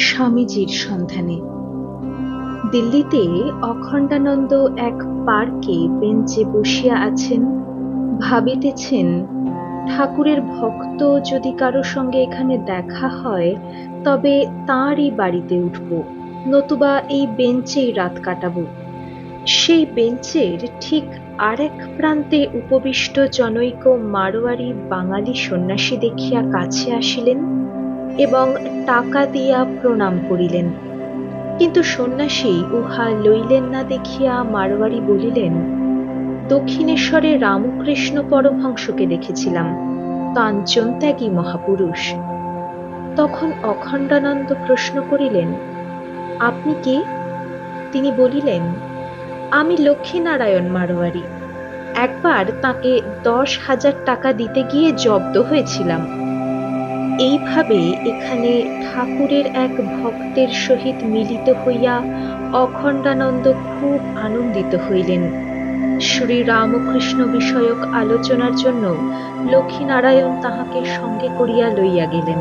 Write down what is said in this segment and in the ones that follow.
স্বামীজির সন্ধানে। দিল্লিতে অখণ্ডানন্দ এক পার্কে বেঞ্চে বসিয়া আছেন, ভাবিতেছেন, ঠাকুরের ভক্ত যদি কারও সঙ্গে এখানে দেখা হয়, তবে তাঁরই বাড়িতে উঠব, নতুবা এই বেঞ্চেই রাত কাটাব। সেই বেঞ্চের ঠিক আরেক প্রান্তে উপবিষ্ট জনৈক মারোয়ারি বাঙালি সন্ন্যাসী দেখিয়া কাছে আসিলেন। এবং টাকা দিয়া প্রণাম করিলেন। কিন্তু সন্ন্যাসী উহা লইলেন না দেখিয়া মারোয়ারি বলিলেন, দক্ষিণেশ্বরে রামকৃষ্ণ পরমহংসকে দেখেছিলাম, কাঞ্চন ত্যাগী মহাপুরুষ। তখন অখণ্ডানন্দ প্রশ্ন করিলেন, আপনি কে? তিনি বলিলেন, আমি লক্ষ্মীনারায়ণ মারোয়ারি একবার তাকে দশ হাজার টাকা দিতে গিয়ে জব্দ হয়েছিলাম। এইভাবে এখানে ঠাকুরের এক ভক্তের সহিত মিলিত হইয়া অখণ্ডানন্দ খুব আনন্দিত হইলেন। শ্রী রামকৃষ্ণ বিষয়ক আলোচনার জন্য লক্ষ্মীনারায়ণ তাহাকে সঙ্গে করিয়া লইয়া গেলেন।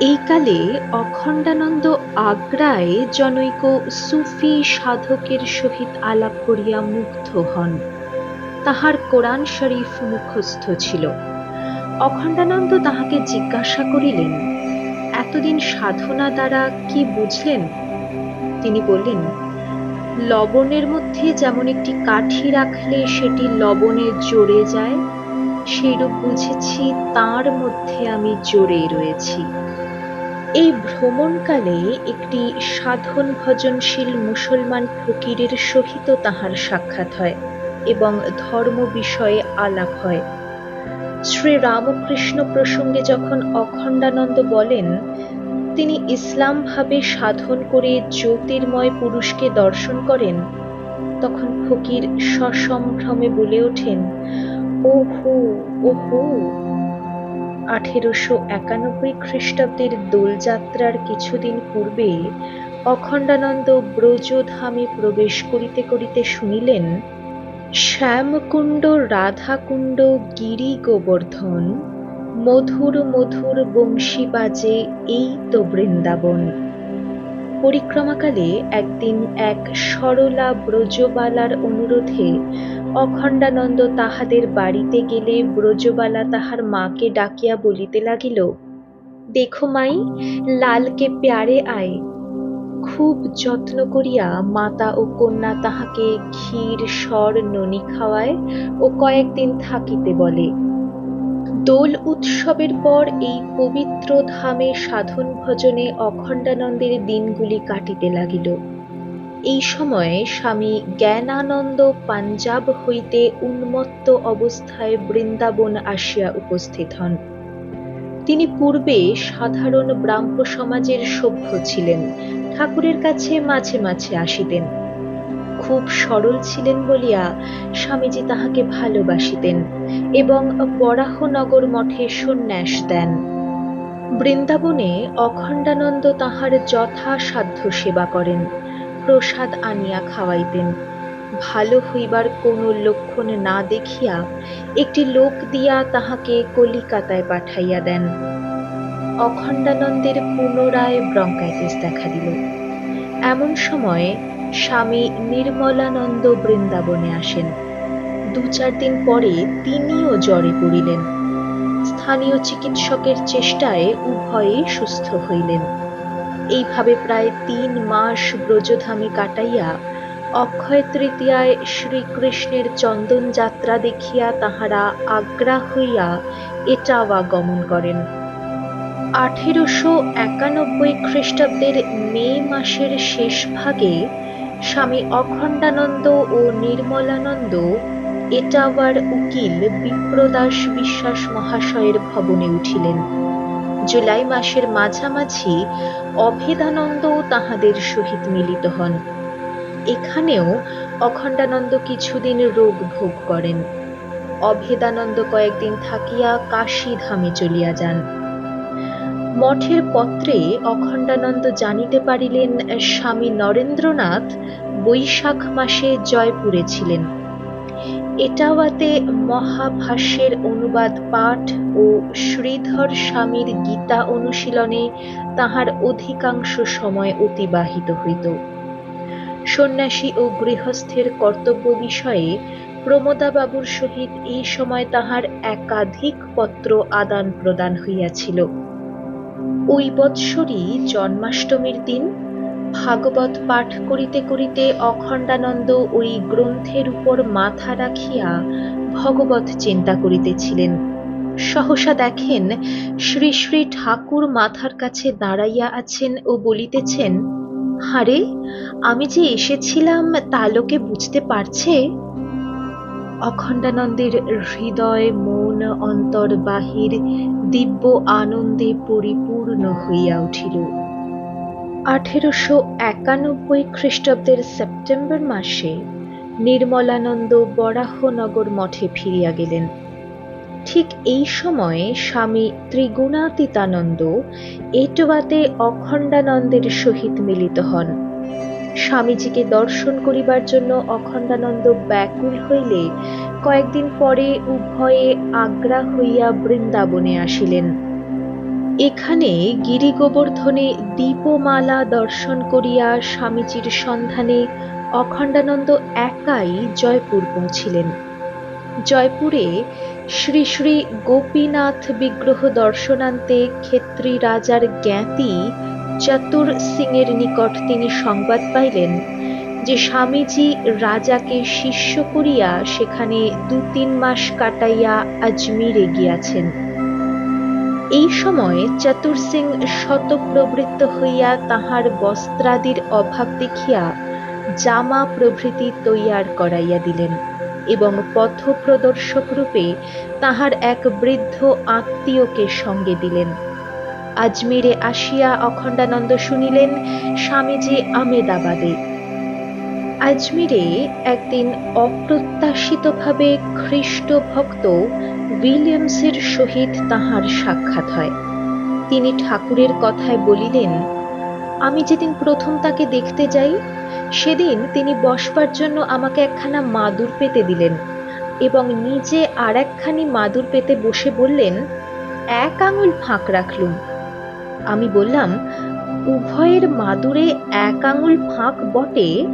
এই কালে অখণ্ডানন্দ আগ্রায় জনৈক সুফি সাধকের সহিত আলাপ করিয়া মুগ্ধ হন। তাহার কোরআন শরীফ মুখস্থ ছিল। অখণ্ডানন্দ তাহাকে জিজ্ঞাসা করিলেন, এতদিন সাধনা দ্বারা কি বুঝলেন? তিনি বললেন, লবণের মধ্যে যেমন একটি কাঠি রাখলে সেটি লবণে জড়ে যায়, সেইরূপ বুঝেছি তার মধ্যে আমি জড়ে রয়েছি। এই ভ্রমণকালে একটি সাধন ভজনশীল মুসলমান ফকিরের সহিত তাহার সাক্ষাৎ হয় এবং ধর্ম বিষয়ে আলাপ হয়। শ্রী রামকৃষ্ণ প্রসঙ্গে যখন অখণ্ডানন্দ বলেন, তিনি ইসলাম ভাবে সাধন করে জ্যোতির্ময় পুরুষকে দর্শন করেন, তখন ফকির সসম্ভ্রমে বলে ওঠেন ও হু ও হু আঠেরোশো একানব্বই খ্রিস্টাব্দের দোলযাত্রার কিছুদিন পূর্বে অখণ্ডানন্দ ব্রজধামে প্রবেশ করিতে করিতে শুনিলেন শ্যামকুণ্ড, রাধাকুণ্ড গিরি গোবর্ধন মধুর মধুর বংশী বাজে এই তো বৃন্দাবন। পরিক্রমাকালে একদিন এক সরলা ব্রজবালার অনুরোধে অখণ্ডানন্দ তাহাদের বাড়িতে গেলে ব্রজবালা তাহার মাকে ডাকিয়া বলিতে লাগিল, দেখো মাই, লালকে প্যারে আয়। খুব যত্ন করিয়া মাতা ও কন্যা তাহাকে ক্ষীর, স্বর, ননি খাওয়ায় ও কয়েকদিন থাকিতে বলে। দোল উৎসবের পর এই পবিত্র ধামে সাধন ভজনে অখণ্ডানন্দের দিনগুলি কাটিতে লাগিল। এই সময়ে স্বামী জ্ঞানানন্দ পাঞ্জাব হইতে উন্মত্ত অবস্থায় বৃন্দাবন আসিয়া উপস্থিত হন। তিনি পূর্বে সাধারণ ব্রাহ্ম সমাজের সভ্য ছিলেন। ঠাকুরের কাছে মাঝে মাঝে আসিতেন। খুব সরল ছিলেন বলিয়া স্বামীজি তাহাকে ভালোবাসিতেন এবং বরাহনগর মঠে সন্ন্যাস দেন। বৃন্দাবনে অখণ্ডানন্দ তাহার যথাসাধ্য সেবা করেন, প্রসাদ আনিয়া খাওয়াইতেন। ভালো হইবার কোনো লক্ষণ না দেখিয়া একটি লোক দিয়া তাহাকে কলিকাতায় পাঠাইয়া দেন। অখণ্ডানন্দের পুনরায় ব্রঙ্কাইটিস দেখা দিল। এমন সময়ে স্বামী নির্মলানন্দ বৃন্দাবনে আসেন। দু চার দিন পরে তিনিও জ্বরে পড়িলেন। স্থানীয় চিকিৎসকের চেষ্টায় উভয়েই সুস্থ হইলেন। এইভাবে প্রায় তিন মাস ব্রজধামে কাটাইয়া অক্ষয় তৃতীয়ায় শ্রীকৃষ্ণের চন্দন যাত্রা দেখিয়া তাহারা আগ্রা হইয়া এটাওয়া গমন করেন। আঠেরোশো একানব্বই খ্রিস্টাব্দের মে মাসের শেষ ভাগে স্বামী অখণ্ডানন্দ ও নির্মলানন্দ এটাওয়ার উকিল বিপ্রদাস বিশ্বাস মহাশয়ের ভবনে উঠিলেন। জুলাই মাসের মাঝামাঝি অভেদানন্দ তাহাদের সহিত মিলিত হন। এখানেও অখণ্ডানন্দ কিছুদিন রোগ ভোগ করেন। অভেদানন্দ কয়েকদিন থাকিয়া কাশী ধামে চলিয়া যান। মঠের পত্রে অখণ্ডানন্দ জানিতে পারিলেন, স্বামী নরেন্দ্রনাথ বৈশাখ মাসে জয়পুরে ছিলেন। এটাওয়াতে মহাভাষ্যের অনুবাদ পাঠ ও শ্রীধর স্বামীর গীতা অনুশীলনে তাহার অধিকাংশ সময় অতিবাহিত হইত। সন্ন্যাসী ও গৃহস্থের কর্তব্য বিষয়ে প্রমোদাবাবুর সহিত এই সময় তাহার একাধিক পত্র আদান প্রদান হইয়াছিল। ওই বৎসরই জন্মাষ্টমীর দিন ভাগবত পাঠ করিতে করিতে অখণ্ডানন্দ ওই গ্রন্থের উপর মাথা রাখিয়া ভগবত চিন্তা করিতেছিলেন। সহসা দেখেন শ্রী শ্রী ঠাকুর মাথার কাছে দাঁড়াইয়া আছেন ও বলিতেছেন, হারে, আমি যে এসেছিলাম তা লোকে বুঝতে পারছে? অখণ্ডানন্দের হৃদয় মন অন্তর বাহির দিব্য আনন্দে পরিপূর্ণ হইয়া উঠিল। আঠেরোশো একানব্বই খ্রিস্টাব্দের সেপ্টেম্বর মাসে নির্মলানন্দ বরাহনগর মঠে ফিরিয়া গেলেন। ঠিক এই সময়ে স্বামী ত্রিগুণাতীতানন্দ এটোয়াতে অখণ্ডানন্দের সহিত মিলিত হন। স্বামীজিকে দর্শন করিবার জন্য অখণ্ডানন্দ ব্যাকুল হইলে কয়েকদিন পরে উভয়ে আগ্রা হইয়া বৃন্দাবনে আসিলেন। এখানে গিরি গোবর্ধনে দীপমালা দর্শন করিয়া স্বামীজির সন্ধানে অখণ্ডানন্দ একাই জয়পুর পৌঁছিলেন। জয়পুরে শ্রী শ্রী গোপীনাথ বিগ্রহ দর্শনান্তে ক্ষেত্রী রাজার জ্ঞাতি চতুর সিংয়ের নিকট তিনি সংবাদ পাইলেন যে স্বামীজি রাজাকে শিষ্য করিয়া সেখানে দু তিন মাস কাটাইয়া আজমিরে গিয়াছেন। এই সময় চতুর সিং শতপ্রবৃত্ত হইয়া তাহার বস্ত্রাদির অভাব দেখিয়া জামা প্রভৃতি তৈয়ার করাইয়া দিলেন এবং পথ প্রদর্শক রূপে তাহার এক বৃদ্ধ আত্মীয়কে সঙ্গে দিলেন। আজমিরে আসিয়া অখণ্ডানন্দ শুনিলেন, স্বামীজি আমেদাবাদে। আজমিরে একদিন অপ্রত্যাশিতভাবে খ্রিস্ট ভক্ত উইলিয়ামসের সহিত তাহার সাক্ষাৎ হয়। তিনি ঠাকুরের কথায় বলিলেন, আমি যেদিন প্রথম তাকে দেখতে যাই, সেদিন তিনি বসবার জন্য আমাকে একখানা মাদুর পেতে দিলেন এবং নিজে আর একখানি মাদুর পেতে বসে বললেন, এক আঙুল ফাঁক রাখলুম। আমি বললাম, উভয়ের মাদুরে এক আঙুল ফাঁক বটে,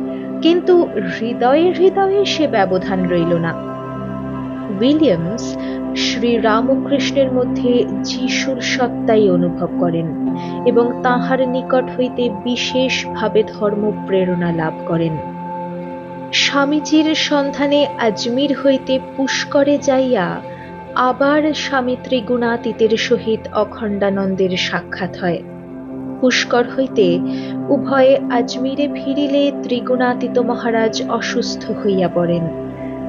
কিন্তু হৃদয়ে হৃদয়ে সে ব্যবধান রইল না। উইলিয়ামস শ্রী রামকৃষ্ণের মধ্যে যিশুর সত্তাই অনুভব করেন এবং তাহার নিকট হইতে বিশেষভাবে ধর্ম প্রেরণা লাভ করেন। স্বামীজির সন্ধানে আজমির হইতে পুষ্করে যাইয়া আবার স্বামী ত্রিগুণাতীতের সহিত অখণ্ডানন্দের সাক্ষাৎ হয়। পুষ্কর হইতে উভয়ে আজমিরে ফিরিলে ত্রিগুণাতীত মহারাজ অসুস্থ হইয়া পড়েন।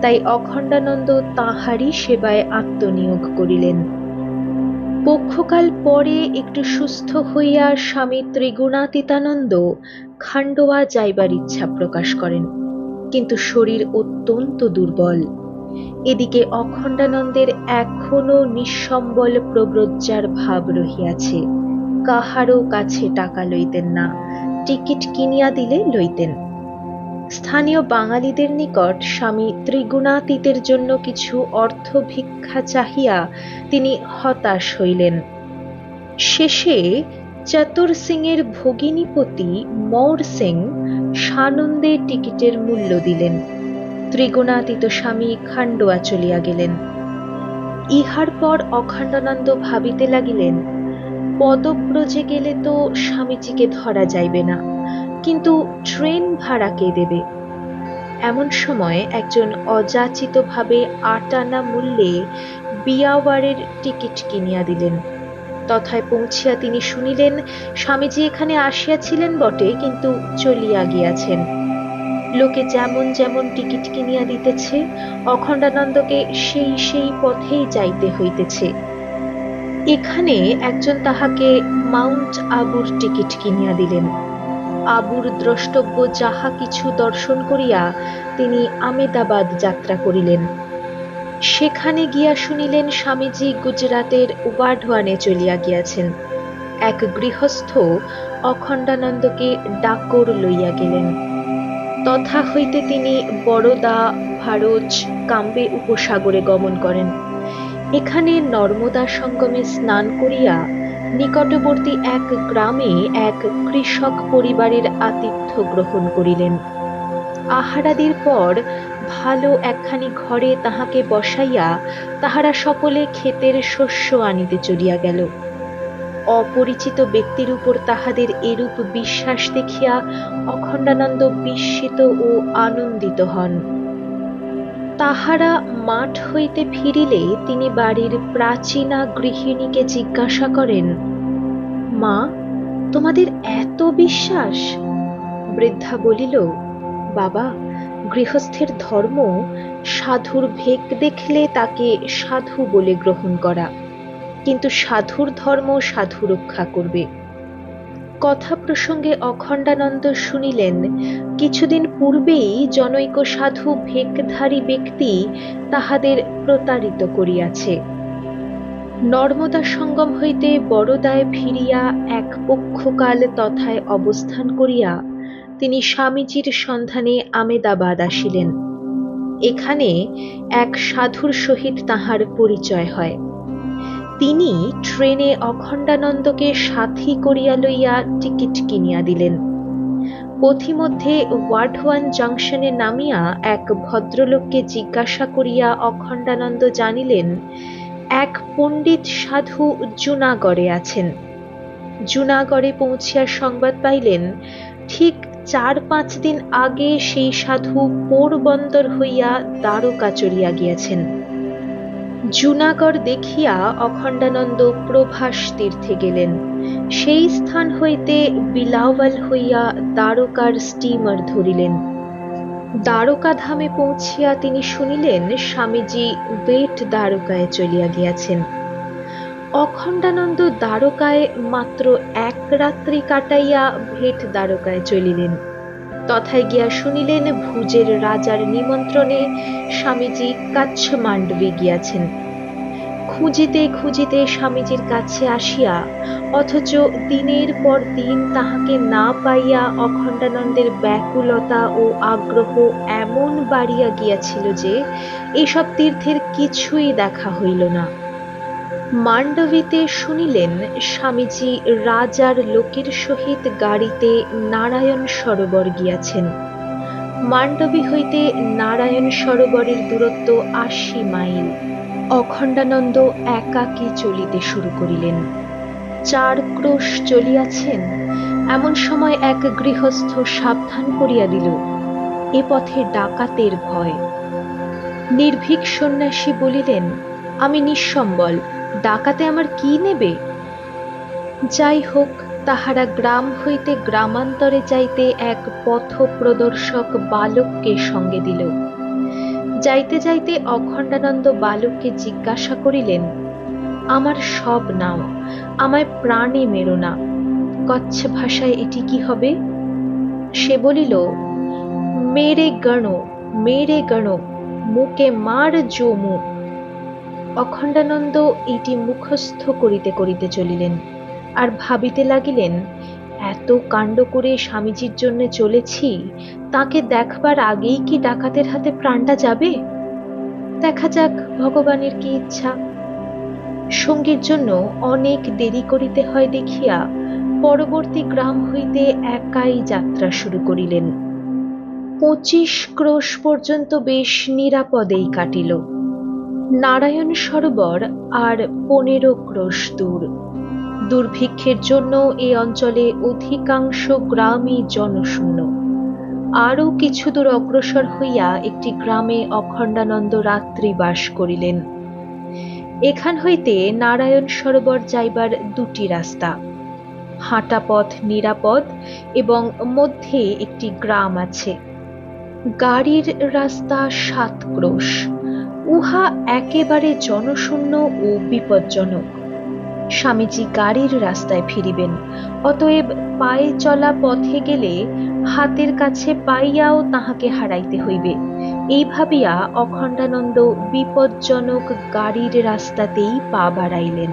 তাই অখণ্ডানন্দ তাহারই সেবায় আত্মনিয়োগ করিলেন। পক্ষকাল পরে একটু সুস্থ হইয়া স্বামী ত্রিগুণাতীতানন্দ খান্ডোয়া যাইবার ইচ্ছা প্রকাশ করেন। কিন্তু শরীর অত্যন্ত দুর্বল। এদিকে অখণ্ডানন্দের এখনও নিঃসম্বল প্রব্রজ্জার ভাব রহিয়াছে। কাহারও কাছে টাকা লইতেন না, টিকিট কিনিয়া দিলে লইতেন। স্থানীয় বাঙালিদের নিকট স্বামী ত্রিগুণাতীতের জন্য কিছু অর্থ ভিক্ষা চাহিয়া তিনি হতাশ হইলেন। শেষে চতুর সিংয়ের ভগিনীপতি মৌর সিং সানন্দে টিকিটের মূল্য দিলেন। ত্রিগুণাতীত স্বামী খান্ডোয়া চলিয়া গেলেন। ইহার পর অখণ্ডানন্দ ভাবিতে লাগিলেন, পদব্রজে গেলে তো স্বামীজিকে ধরা যাইবে না, কিন্তু ট্রেন ভাড়া কে দেবে? এমন সময় একজন অযাচিতভাবে আটানা মূল্যে বিয়াওয়ারের টিকিট কিনিয়া দিলেন। তথায় পৌঁছিয়া তিনি শুনিলেন, স্বামীজি এখানে আসিয়াছিলেন বটে, কিন্তু চলিয়া গিয়াছেন। লোকে যেমন যেমন টিকিট কিনিয়া দিতেছে, অখণ্ডানন্দকে সেই সেই পথেই যাইতে হইতেছে। এখানে একজন তাহাকে মাউন্ট আবুর টিকিট কিনিয়া দিলেন। আবুর দ্রষ্টব্য যাহা কিছু দর্শন করিয়া তিনি আমেদাবাদ যাত্রা করিলেন। সেখানে গিয়া শুনিলেন স্বামীজি গুজরাটের ওয়ার্ডওয়ানে চলিয়া গিয়াছেন। এক গৃহস্থ অখণ্ডানন্দকে ডাকর লইয়া গেলেন। তথা হইতে তিনি বড়দা ভারজ, কাম্বে উপসাগরে গমন করেন। এখানে নর্মদা সঙ্গমে স্নান করিয়া নিকটবর্তী এক গ্রামে এক কৃষক পরিবারের আতিথ্য গ্রহণ করিলেন। আহারাদির পর ভালো একখানি ঘরে তাহাকে বসাইয়া তাহারা সকলে ক্ষেতের শস্য আনিতে চলিয়া গেল। অপরিচিত ব্যক্তির উপর তাহাদের এরূপ বিশ্বাস দেখিয়া অখণ্ডানন্দ বিস্মিত ও আনন্দিত হন। তাহারা মাঠ হইতে ফিরিলে তিনি বাড়ির প্রাচীনা গৃহিণীকে জিজ্ঞাসা করেন, মা, তোমাদের এত বিশ্বাস? বৃদ্ধা বলিল, বাবা, গৃহস্থের ধর্ম সাধুর ভেক দেখলে তাকে সাধু বলে গ্রহণ করা। কিন্তু সাধুর ধর্ম সাধু রক্ষা করবে। কথা প্রসঙ্গে অখণ্ডানন্দ শুনিলেন, কিছুদিন পূর্বেই জনৈক সাধু ভেকধারী ব্যক্তি তাহাদের প্রতারিত করিয়াছে। নর্মদা সঙ্গম হইতে বড়দায় ফিরিয়া এক পক্ষকাল তথায় অবস্থান করিয়া তিনি স্বামীজির সন্ধানে আমেদাবাদ আসিলেন। এখানে এক সাধুর সহিত তাহার পরিচয় হয়। তিনি ট্রেনে অখণ্ডানন্দকে সাথী করিয়া লইয়া টিকিট কিনিয়া দিলেন। পথিমধ্যে ওয়ার্ডওয়ান জংশনে নামিয়া এক ভদ্রলোককে জিজ্ঞাসা করিয়া অখণ্ডানন্দ জানিলেন, এক পণ্ডিত সাধু জুনাগড়ে আছেন। জুনাগড়ে পৌঁছিয়া সংবাদ পাইলেন, ঠিক চার পাঁচ দিন আগে সেই সাধু পোরবন্দর হইয়া দ্বারকা চলিয়া গিয়াছেন। জুনাগড় দেখিয়া অখণ্ডানন্দ প্রভাস তীর্থে গেলেন। সেই স্থান হইতে বিলাওয়াল হইয়া দ্বারকার স্টিমার ধরিলেন। দ্বারকা ধামে পৌঁছিয়া তিনি শুনিলেন স্বামীজি বেট দ্বারকায় চলিয়া গিয়াছেন। অখণ্ডানন্দ দ্বারকায় মাত্র এক রাত্রি কাটাইয়া ভেট দ্বারকায় চলিলেন। তথায় গিয়া শুনিলেন ভুজের রাজার নিমন্ত্রণে স্বামীজি কাচ্ছ মান্ডবে গিয়াছেন। খুঁজিতে খুঁজিতে স্বামীজির কাছে আসিয়া, অথচ দিনের পর দিন তাহাকে না পাইয়া অখণ্ডানন্দের ব্যাকুলতা ও আগ্রহ এমন বাড়িয়া গিয়াছিল যে, এসব তীর্থের কিছুই দেখা হইল না। মান্ডবীতে শুনিলেন স্বামীজি রাজার লোকের সহিত গাড়িতে নারায়ণ সরোবর গিয়াছেন। মান্ডবী হইতে নারায়ণ সরোবরের দূরত্ব আশি মাইল। অখণ্ডানন্দ একাকী চলিতে শুরু করিলেন। চার ক্রোশ চলিয়াছেন, এমন সময় এক গৃহস্থ সাবধান করিয়া দিল, এ পথে ডাকাতের ভয়। নির্ভীক সন্ন্যাসী বলিলেন, আমি নিঃসম্বল ডাকাতে আমার কি নেবে? যাই হোক, তাহারা গ্রাম হইতে গ্রামান্তরে যাইতে এক পথ প্রদর্শক বালককে সঙ্গে দিল। যাইতে যাইতে অখণ্ডানন্দ বালককে জিজ্ঞাসা করিলেন, আমার সব নাও, আমায় প্রাণে মেরো না। কচ্ছ ভাষায় এটি কি হবে? সে বলিল, মেরে গণ মেরে গণ মুকে মার জমু অখণ্ডানন্দ এটি মুখস্থ করিতে করিতে চলিলেন, আর ভাবিতে লাগিলেন, এত কাণ্ড করে স্বামীজির জন্য চলেছি, তাকে দেখবার আগেই কি ডাকাতের হাতে প্রাণটা যাবে? দেখা যাক, ভগবানের কি ইচ্ছা। সঙ্গীর জন্য অনেক দেরি করিতে হয় দেখিয়া পরবর্তী গ্রাম হইতে একাই যাত্রা শুরু করিলেন। পঁচিশ ক্রোশ পর্যন্ত বেশ নিরাপদেই কাটিল। নারায়ণ সরোবর আর পনেরো ক্রোশ দূর। দুর্ভিক্ষের জন্য এই অঞ্চলে অধিকাংশ গ্রামই জনশূন্য। আরও কিছু দূর অগ্রসর হইয়া একটি গ্রামে অখণ্ডানন্দ রাত্রি বাস করিলেন। এখান হইতে নারায়ণ সরোবর যাইবার দুটি রাস্তা। হাঁটা পথ নিরাপদ এবং মধ্যে একটি গ্রাম আছে। গাড়ির রাস্তা সাত ক্রোশ। উহা একেবারে জনশূন্য ও বিপজ্জনক। স্বামীজি গাড়ির রাস্তায় ফিরিবেন, অতএব পায়ে চলা পথে গেলে হাতের কাছে পাইয়াও তাহাকে হারাইতে হইবে। এই ভাবিয়া অখণ্ডানন্দ বিপজ্জনক গাড়ির রাস্তাতেই পা বাড়াইলেন।